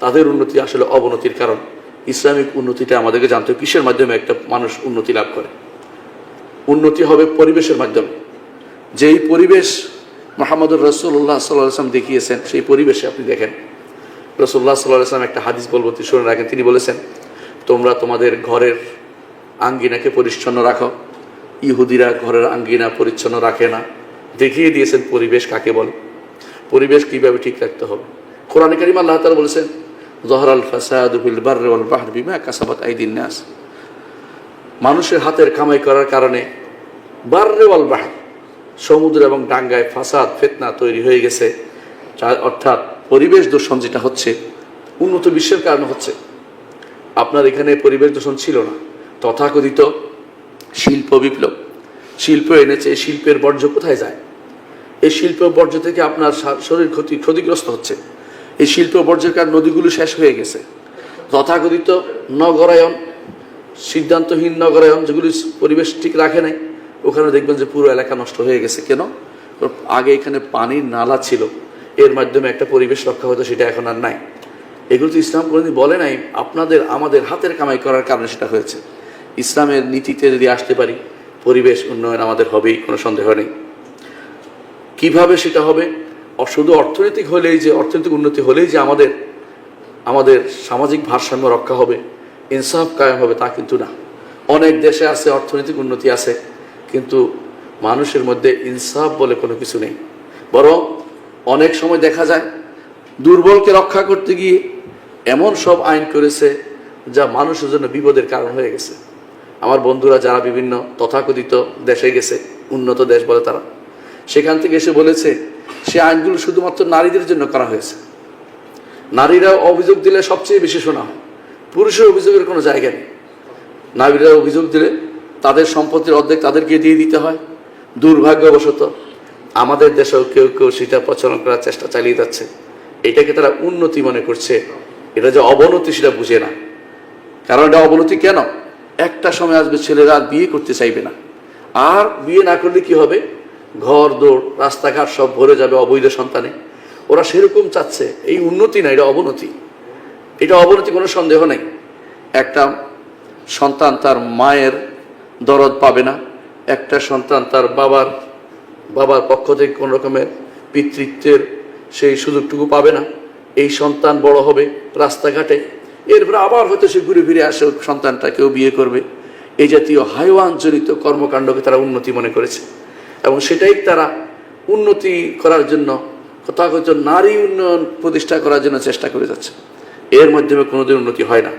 তাদের উন্নতি আসলে অবনতির কারণ। ইসলামিক উন্নতিটা আমাদেরকে জানতে কিসের মাধ্যমে একটা মানুষ উন্নতি লাভ করে? উন্নতি হবে পরিবেশের মাধ্যমে। যেই পরিবেশ মোহাম্মদুর রসুল্লাহ সাল্লাম দেখিয়েছেন, সেই পরিবেশে আপনি দেখেন। রসুল্লাহ সাল্লাহ সাল্লাম একটা হাদিস বলব তিনি শুনে রাখেন। তিনি বলেছেন, তোমরা তোমাদের ঘরের আঙ্গিনাকে পরিচ্ছন্ন রাখো। ইহুদিরা ঘরের আঙ্গিনা পরিচ্ছন্ন রাখে না। দেখিয়ে দিয়েছেন পরিবেশ কাকে বলে? পরিবেশ কীভাবে ঠিক রাখতে হবে? কোরআন করিম আল্লাহ তালা বলেছেন জহরাল মানুষের হাতের কামাই করার কারণে বাররে ওয়াল বাহর সমুদ্র এবং ডাঙ্গায় ফাসাদ, ফেতনা তৈরি হয়ে গেছে। অর্থাৎ পরিবেশ দূষণ যেটা হচ্ছে, উন্নত বিশ্বের কারণে হচ্ছে। আপনার এখানে পরিবেশ দূষণ ছিল না। তথাকথিত শিল্প বিপ্লব। শিল্প এনেছে শিল্পের বর্জ্য কোথায় যায়? এই শিল্প বর্জ্য থেকে আপনার শরীর ক্ষতি ক্ষতিগ্রস্ত হচ্ছে। এই শিল্প বর্জ্যের কারণে নদীগুলো শেষ হয়ে গেছে। তথাকথিত নগরায়ন সিদ্ধান্তহীন নগরায়ন যেগুলি পরিবেশ ঠিক রাখে নাই, ওখানে দেখবেন যে পুরো এলাকা নষ্ট হয়ে গেছে। কেন? আগে এখানে পানির নালা ছিল, এর মাধ্যমে একটা পরিবেশ রক্ষা হতো, সেটা এখন আর নাই। এগুলো তো ইসলাম কোনোদিন বলে নাই, আপনাদের, আমাদের হাতের কামাই করার কারণে সেটা হয়েছে। ইসলামের নীতিতে যদি আসতে পারি, পরিবেশ উন্নয়ন আমাদের হবেই, কোনো সন্দেহ নেই। কীভাবে সেটা হবে? শুধু অর্থনৈতিক হলেই যে, অর্থনৈতিক উন্নতি হলেই যে আমাদের আমাদের সামাজিক ভারসাম্য রক্ষা হবে, ইনসাফ কায়েম হবে তা কিন্তু না। অনেক দেশে আছে অর্থনৈতিক উন্নতি আছে, কিন্তু মানুষের মধ্যে ইনসাফ বলে কোনো কিছু নেই। বরং অনেক সময় দেখা যায়, দুর্বলকে রক্ষা করতে গিয়ে এমন সব আইন করেছে যা মানুষের জন্য বিপদের কারণ হয়ে গেছে। আমার বন্ধুরা যারা বিভিন্ন তথাকথিত দেশে গেছে, উন্নত দেশ বলে তারা, সেখান থেকে এসে বলেছে সে আইনগুলো শুধুমাত্র নারীদের জন্য করা হয়েছে। নারীরা অভিযোগ দিলে সবচেয়ে বেশি শোনা হয়। পুরুষের অভিযোগের কোনো জায়গা নেই। নারীরা অভিযোগ দিলে তাদের সম্পত্তির অর্ধেক তাদেরকে দিয়ে দিতে হয়। দুর্ভাগ্যবশত আমাদের দেশেও কেউ কেউ সেটা প্রচলন করার চেষ্টা চালিয়ে যাচ্ছে। এটাকে তারা উন্নতি মনে করছে। এটা যে অবনতি সেটা বুঝে না। কারণ এটা অবনতি কেন? একটা সময় আসবে ছেলেরা বিয়ে করতে চাইবে না। আর বিয়ে না করলে কি হবে? ঘর, দৌড়, রাস্তাঘাট সব ভরে যাবে অবৈধ সন্তানে। ওরা সেরকম চাচ্ছে, এই উন্নতি না, এটা অবনতি। এটা অবনতি কোনো সন্দেহ নেই। একটা সন্তান তার মায়ের দরদ পাবে না, একটা সন্তান তার বাবার বাবার পক্ষ থেকে কোনো রকমের পিতৃত্বের সেই সুযোগটুকু পাবে না। এই সন্তান বড় হবে রাস্তাঘাটে, এরপরে আবার হয়তো সে ঘুরে ফিরে আসে সন্তানটা কেউ বিয়ে করবে। এই জাতীয় হাইওয়ানজনিত কর্মকাণ্ডকে তারা উন্নতি মনে করেছে। এবং সেটাই তারা উন্নতি করার জন্য, তথাকথিত নারী উন্নয়ন প্রতিষ্ঠা করার জন্য চেষ্টা করে যাচ্ছে। এর মাধ্যমে কোনোদিন উন্নতি হয় না।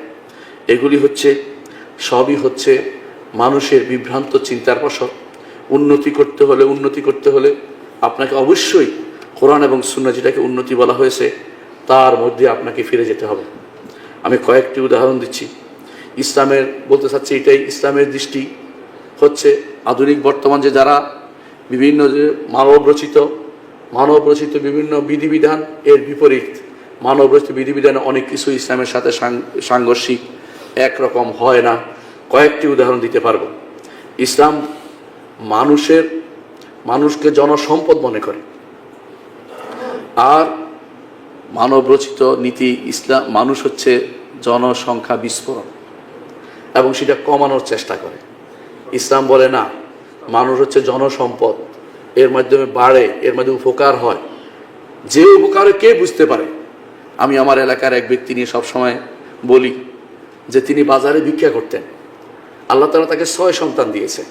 এগুলি হচ্ছে, সবই হচ্ছে মানুষের বিভ্রান্ত চিন্তার ফসল। উন্নতি করতে হলে উন্নতি করতে হলে আপনাকে অবশ্যই কোরআন এবং সুন্না যেটাকে উন্নতি বলা হয়েছে, তার মধ্যে আপনাকে ফিরে যেতে হবে। আমি কয়েকটি উদাহরণ দিচ্ছি। ইসলামের, বলতে চাচ্ছি এটাই, ইসলামের দৃষ্টি হচ্ছে আধুনিক বর্তমান যে যারা বিভিন্ন যে মানব রচিত মানব রচিত বিভিন্ন বিধিবিধান এর বিপরীত মানব রচিত বিধিবিধানে অনেক কিছু ইসলামের সাথে সাংঘর্ষিক, একরকম হয় না। কয়েকটি উদাহরণ দিতে পারব। ইসলাম মানুষের, মানুষকে জনসম্পদ মনে করে। আর মানব রচিত নীতি ইসলাম, মানুষ হচ্ছে জনসংখ্যা বিস্ফোরণ এবং সেটা কমানোর চেষ্টা করে। ইসলাম বলে না মানুষ হচ্ছে জনসম্পদ। এর মাধ্যমে বাড়ে, এর মাধ্যমে উপকার হয়। যে উপকারে কে বুঝতে পারে? আমি আমার এলাকার এক ব্যক্তি নিয়ে সবসময় বলি যে তিনি বাজারে ভিক্ষা করতেন। আল্লাহ তালা তাকে ছয় সন্তান দিয়েছে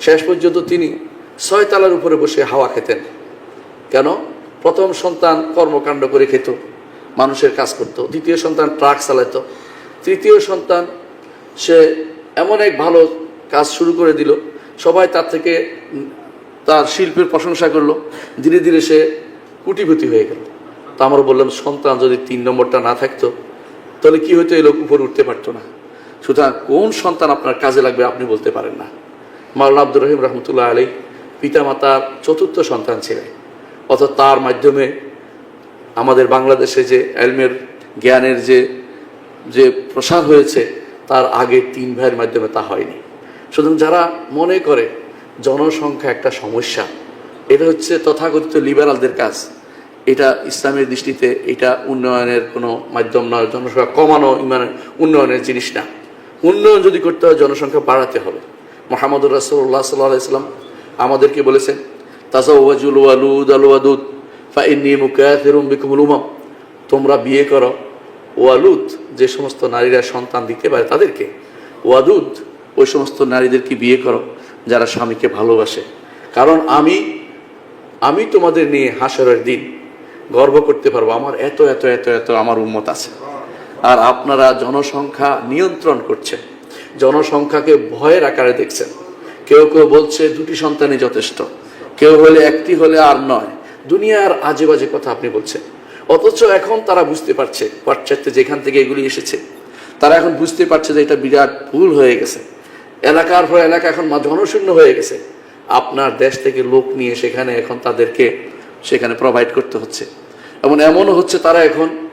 শেষ পর্যন্ত তিনি ছয় তালার উপরে বসে হাওয়া খেতেন। কেন? প্রথম সন্তান কর্মকাণ্ড করে খেত, মানুষের কাজ করত। দ্বিতীয় সন্তান ট্রাক চালাতো। তৃতীয় সন্তান সে এমন এক ভালো কাজ শুরু করে দিল সবাই তার থেকে তার শিল্পের প্রশংসা করল। ধীরে ধীরে সে কুটিপতি হয়ে গেল। তা আমরা বললাম, সন্তান যদি তিন নম্বরটা না থাকতো, তাহলে কি হতো? এই লোক উপরে উঠতে পারতো না। সুতরাং কোন সন্তান আপনার কাজে লাগবে আপনি বলতে পারেন না। মাওলানা আব্দুর রহিম রহমতুল্লাহ আলী পিতামাতার চতুর্থ সন্তান ছিলেন। অর্থাৎ তার মাধ্যমে আমাদের বাংলাদেশে যে এলমের জ্ঞানের যে যে প্রসার হয়েছে, তার আগে তিন ভাইয়ের মাধ্যমে তা হয়নি। সুতরাং যারা মনে করে জনসংখ্যা একটা সমস্যা, এটা হচ্ছে তথাকথিত লিবারালদের কাজ। এটা ইসলামের দৃষ্টিতে এটা উন্নয়নের কোনো মাধ্যম নয়, জনসংখ্যা কমানো ইমান, উন্নয়নের জিনিস না। উন্নয়ন যদি করতে হয়, জনসংখ্যা বাড়াতে হবে। মোহাম্মদুর রাসুল্লাহ সাল্লাহ ইসলাম আমাদেরকে বলেছেন, তাজাওয়াজুল ওয়ালুদ তোমরা বিয়ে করো, ওয়ালুদ যে সমস্ত নারীরা সন্তান দিতে পারে তাদেরকে, ওয়াদুদ ওই সমস্ত নারীদেরকে বিয়ে করো, যারা স্বামীকে ভালোবাসে। কারণ আমি আমি তোমাদের নিয়ে হাসরের দিন গর্ব করতে পারব। আমার এত এত এত এত আমার উন্মত আছে। আর আপনারা জনসংখ্যা নিয়ন্ত্রণ করছেন। জনসংখ্যাকে ভয়ের আকারে দেখছেন। কেউ কেউ বলছে, দুটি সন্তানই যথেষ্ট। কেউ হলে একটি হলে আর নয়। দুনিয়ার আজে বাজে কথা আপনি বলছেন। অথচ এখন তারা বুঝতে পারছে, পাশ্চাত্যে যেখান থেকে এগুলি এসেছে, তারা এখন বুঝতে পারছে যে এটা বিরাট ভুল হয়ে গেছে। এলাকার পর এলাকা এখন জনশূন্য হয়ে গেছে। আপনার দেশ থেকে লোক নিয়ে সেখানে এখন তাদেরকে সেখানে প্রোভাইড করতে হচ্ছে। এবং এমনও হচ্ছে তারা এখন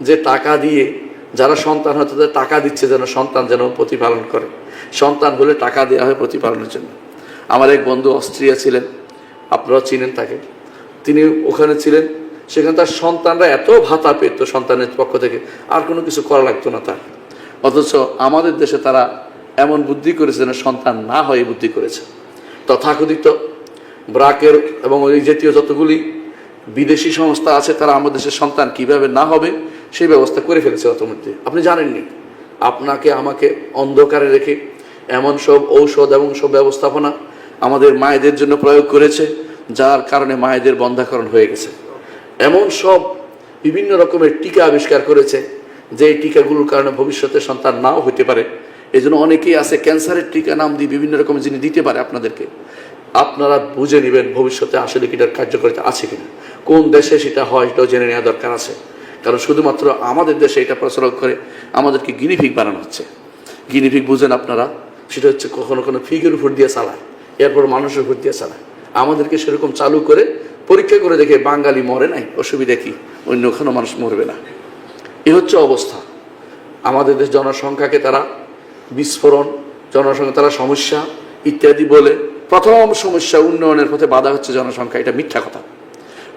যে টাকা দিয়ে যারা সন্তান হয় তাদের টাকা দিচ্ছে যেন সন্তান যেন প্রতিপালন করে। সন্তান হলে টাকা দেওয়া হয় প্রতিপালনের জন্য। আমার এক বন্ধু অস্ট্রিয়া ছিলেন আপনারা চিনেন তাকে। তিনি ওখানে ছিলেন, সেখানে তার সন্তানরা এত ভাতা পেত সন্তানের পক্ষ থেকে, আর কোনো কিছু করা লাগতো না তার। অথচ আমাদের দেশে তারা এমন বুদ্ধি করেছে যেন সন্তান না হয়ে বুদ্ধি করেছে। তথাকথিত ব্রাকের এবং ওই জাতীয় যতগুলি বিদেশি সংস্থা আছে, তারা আমাদের দেশের সন্তান কীভাবে না হবে, সেই ব্যবস্থা করে ফেলেছে অতমধ্যে। আপনি জানেননি, আপনাকে আমাকে অন্ধকারে রেখে এমন সব ঔষধ এবং সব ব্যবস্থাপনা আমাদের মায়েদের জন্য প্রয়োগ করেছে, যার কারণে মায়েদের বন্ধাকরণ হয়ে গেছে। এমন সব বিভিন্ন রকমের টিকা আবিষ্কার করেছে, যে টিকাগুলোর কারণে ভবিষ্যতে সন্তান নাও হতে পারে। এই জন্য অনেকেই আছে ক্যান্সারের টিকা নাম দিয়ে বিভিন্ন রকম জিনিস দিতে পারে আপনাদেরকে। আপনারা বুঝে নেবেন ভবিষ্যতে আসলে কি এটার কার্যকারিতা আছে কিনা। কোন দেশে সেটা হয় সেটাও জেনে নেওয়া দরকার আছে। কারণ শুধুমাত্র আমাদের দেশে এটা প্রচলন করে আমাদেরকে গিনিফিক বানানো হচ্ছে। গিনিফিক বুঝেন আপনারা, সেটা হচ্ছে কখনো কোনো ফিগের উপর দিয়ে চালায়, এরপর মানুষের উপর দিয়ে চালায়। আমাদেরকে সেরকম চালু করে পরীক্ষা করে দেখে বাঙালি মরে নাই, অসুবিধা কি? অন্য কোনো মানুষ মরবে না। এ হচ্ছে অবস্থা। আমাদের দেশ জনসংখ্যাকে তারা বিস্ফোরণ, জনসংখ্যা, তারা সমস্যা ইত্যাদি বলে প্রথম সমস্যা উন্নয়নের পথে বাধা হচ্ছে জনসংখ্যা, এটা মিথ্যা কথা।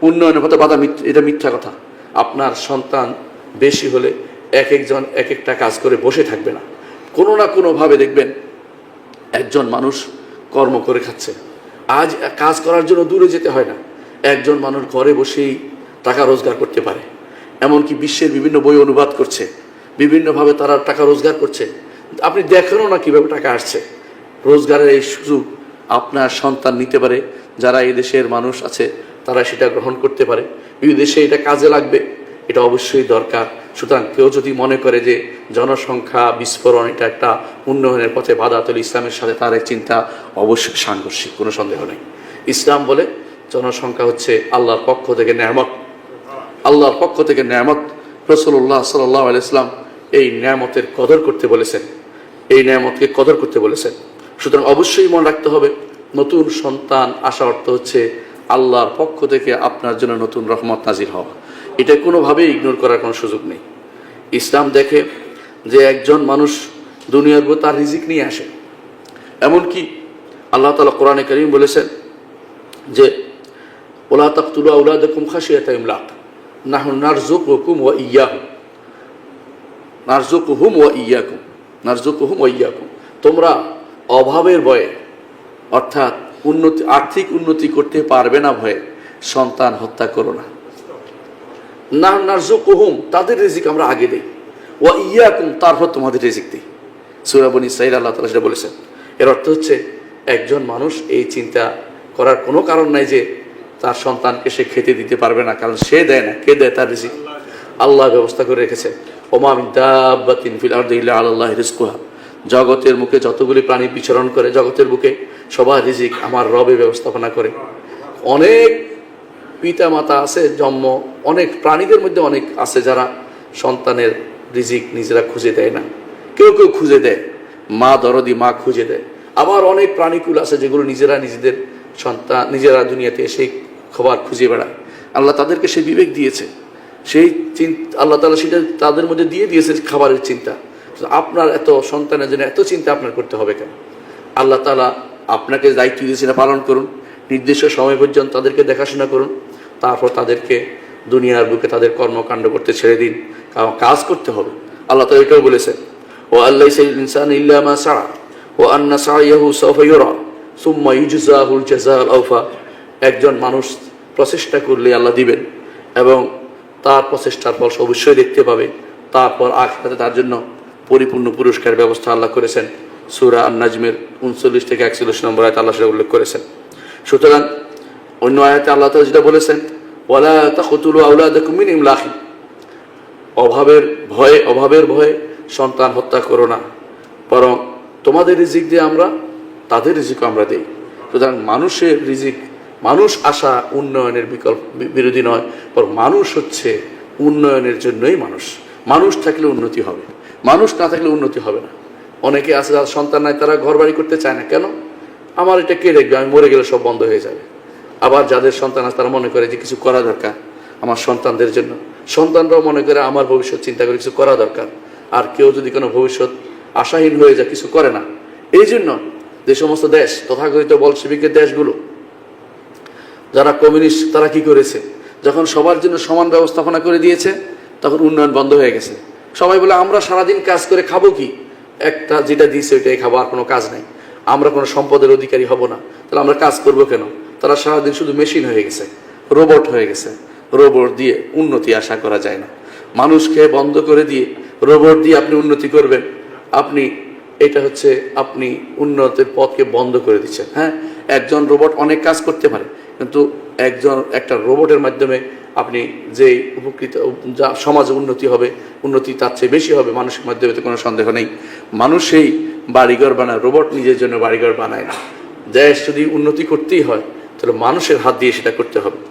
উন্নয়নের পথে বাধা এটা মিথ্যা কথা। আপনার সন্তান বেশি হলে এক একজন এক একটা কাজ করে বসে থাকবে না। কোনো না কোনোভাবে দেখবেন একজন মানুষ কর্ম করে খাচ্ছে। আজ কাজ করার জন্য দূরে যেতে হয় না। একজন মানুষ ঘরে বসেই টাকা রোজগার করতে পারে। এমনকি বিশ্বের বিভিন্ন বই অনুবাদ করছে। বিভিন্নভাবে তারা টাকা রোজগার করছে। আপনি দেখেনও না কীভাবে টাকা আসছে। রোজগারের এই সুযোগ আপনার সন্তান নিতে পারে, যারা এই দেশের মানুষ আছে, তারা সেটা গ্রহণ করতে পারে। বিদেশে এটা কাজে লাগবে, এটা অবশ্যই দরকার। সুতরাং কেউ যদি মনে করে যে জনসংখ্যা বিস্ফোরণ এটা একটা উন্নয়নের পথে বাধা তোলে ইসলামের সাথে তার এক চিন্তা অবশ্যই সাংঘর্ষিক, কোনো সন্দেহ নেই। ইসলাম বলে জনসংখ্যা হচ্ছে আল্লাহর পক্ষ থেকে ন্যামত। আল্লাহর পক্ষ থেকে ন্যামত। রসুল্লাহ সাল্লাহ আলাইসলাম এই ন্যামতের কদর করতে বলেছেন। এই ন্যামতকে কদর করতে বলেছেন। সুতরাং অবশ্যই মনে রাখতে হবে, নতুন সন্তান আসা অর্থ হচ্ছে আল্লাহর পক্ষ থেকে আপনার জন্য নতুন রহমত নাজির হওয়া। এটা কোনোভাবেই ইগনোর করার কোনো সুযোগ নেই। ইসলাম দেখে যে একজন মানুষ দুনিয়ার উপর তার রিজিক নিয়ে আসে। এমনকি আল্লাহ তালা কোরআনে করিম বলেছেন যে, ওলা তাকতুলু আউলাদাকুম খাশিয়াতা ইমলাক নাহু নারযুকুকুম ওয়া ইয়াহুম নারযুকুহুম ওয়া ইয়াকুম, নারযুকুহুম ও ইয়াকুম। তোমরা অভাবের ভয়ে, অর্থাৎ উন্নতি, আর্থিক উন্নতি করতে পারবে না ভয়ে সন্তান হত্যা করো না। না, নারযুকুহুম, তাদের রিজিক আমরা আগে দেই। ও ইয়াকুম, তারপর তোমাদের রিজিক দিই। সূরা বনী ইসরাঈল আল্লাহ তাআলা সেটা বলেছেন। এর অর্থ হচ্ছে, একজন মানুষ এই চিন্তা করার কোনো কারণ নাই যে তার সন্তানকে সে খেতে দিতে পারবে না, কারণ সে দেয় না। কে দেয় তার রিজিক? আল্লাহ ব্যবস্থা করে রেখেছে। ওমা ফিল আলাল্লাহি রিজকুহা। জগতের মুখে যতগুলি প্রাণী বিচরণ করে, জগতের বুকে সবার রিজিক আমার রবে ব্যবস্থাপনা করে। অনেক পিতা মাতা আছে, জন্ম, অনেক প্রাণীদের মধ্যে অনেক আছে যারা সন্তানের রিজিক নিজেরা খুঁজে দেয় না। কেউ কেউ খুঁজে দেয়, মা দরদি মা খুঁজে দেয়। আবার অনেক প্রাণীকুল আছে যেগুলো নিজেরা নিজেদের সন্তান, নিজেরা দুনিয়াতে এসে খাবার খুঁজে বেড়ায়। আল্লাহ তাদেরকে সে বিবেক দিয়েছে। সেই চিন্তা আল্লাহ তালা সেটা তাদের মধ্যে দিয়ে দিয়েছে খাবারের চিন্তা। আপনার এত সন্তানের জন্য এত চিন্তা আপনার করতে হবে কেন? আল্লাহ তালা আপনাকে দায়িত্ব দিয়েছেন পালন করুন। নির্দিষ্ট সময় পর্যন্ত তাদেরকে দেখাশোনা করুন। তারপর তাদেরকে দুনিয়ার বুকে তাদের কর্মকাণ্ড করতে ছেড়ে দিন। কারণ কাজ করতে হবে। আল্লাহ তো এটাও বলেছেন ও আল্লাহ ইনসান ইল্লামা সা ও আন্না সাইয়াহু সফা সুম্মা ইউজাহুল জাজাল একজন মানুষ প্রচেষ্টা করলে আল্লাহ দিবেন এবং তার প্রচেষ্টার ফল সে অবশ্যই দেখতে পাবে। তারপর আখরাতে তার জন্য পরিপূর্ণ পুরস্কার ব্যবস্থা আল্লাহ করেছেন। সুরা আন নাজমের উনচল্লিশ থেকে একচল্লিশ নম্বর আয়তে আল্লাহ সেটা উল্লেখ করেছেন। সুতরাং অন্য আয়াতে আল্লাহ তাআলা যেটা বলেছেন, ওয়ালা তাকতুলু আওলাদাকুম মিন ইমলাকি অভাবের ভয়ে অভাবের ভয়ে সন্তান হত্যা করো না। বরং তোমাদের রিজিক দিয়ে আমরা, তাদের রিজিকও আমরা দিই। সুতরাং মানুষের রিজিক মানুষ আসা উন্নয়নের বিকল্প বিরোধী নয়, বরং মানুষ হচ্ছে উন্নয়নের জন্যই মানুষ। মানুষ থাকলে উন্নতি হবে। মানুষ না থাকলে উন্নতি হবে না। অনেকে আছে যারা সন্তান নাই, তারা ঘর বাড়ি করতে চায় না। কেন? আমার এটা কে দেখবে? আমি মরে গেলে সব বন্ধ হয়ে যাবে। আবার যাদের সন্তান আছে, তারা মনে করে যে কিছু করা দরকার আমার সন্তানদের জন্য। সন্তানরাও মনে করে আমার ভবিষ্যৎ চিন্তা করে কিছু করা দরকার। আর কেউ যদি কোনো ভবিষ্যৎ আশাহীন হয়ে যায়, কিছু করে না। এই জন্য যে সমস্ত দেশ, তথাকথিত বলসেবিকের দেশগুলো যারা কমিউনিস্ট, তারা কি করেছে? যখন সবার জন্য সমান ব্যবস্থাপনা করে দিয়েছে, তখন উন্নয়ন বন্ধ হয়ে গেছে। সবাই বলে, আমরা সারাদিন কাজ করে খাব কি? একটা যেটা দিয়েছে, ওইটাই খাব, আর কোনো কাজ নাই। আমরা কোনো সম্পদের অধিকারী হব না। তাহলে আমরা কাজ করব কেন? তারা সারাদিন শুধু মেশিন হয়ে গেছে, রোবট হয়ে গেছে। রোবট দিয়ে উন্নতি আশা করা যায় না। মানুষকে বন্ধ করে দিয়ে, রোবট দিয়ে আপনি উন্নতি করবেন। আপনি, এটা হচ্ছে, আপনি উন্নতির পথকে বন্ধ করে দিচ্ছেন হ্যাঁ? একজন রোবট অনেক কাজ করতে পারে কিন্তু একজন, একটা রোবটের মাধ্যমে আপনি যে উপকৃত, যা সমাজে উন্নতি হবে, উন্নতি তার চেয়ে বেশি হবে মানুষের মাধ্যমে তো কোনো সন্দেহ নেই। মানুষ সেই বাড়িঘর বানায়, রোবট নিজের জন্য বাড়িঘর বানায় না। দেশ যদি উন্নতি করতেই হয়, তাহলে মানুষের হাত দিয়ে সেটা করতে হবে।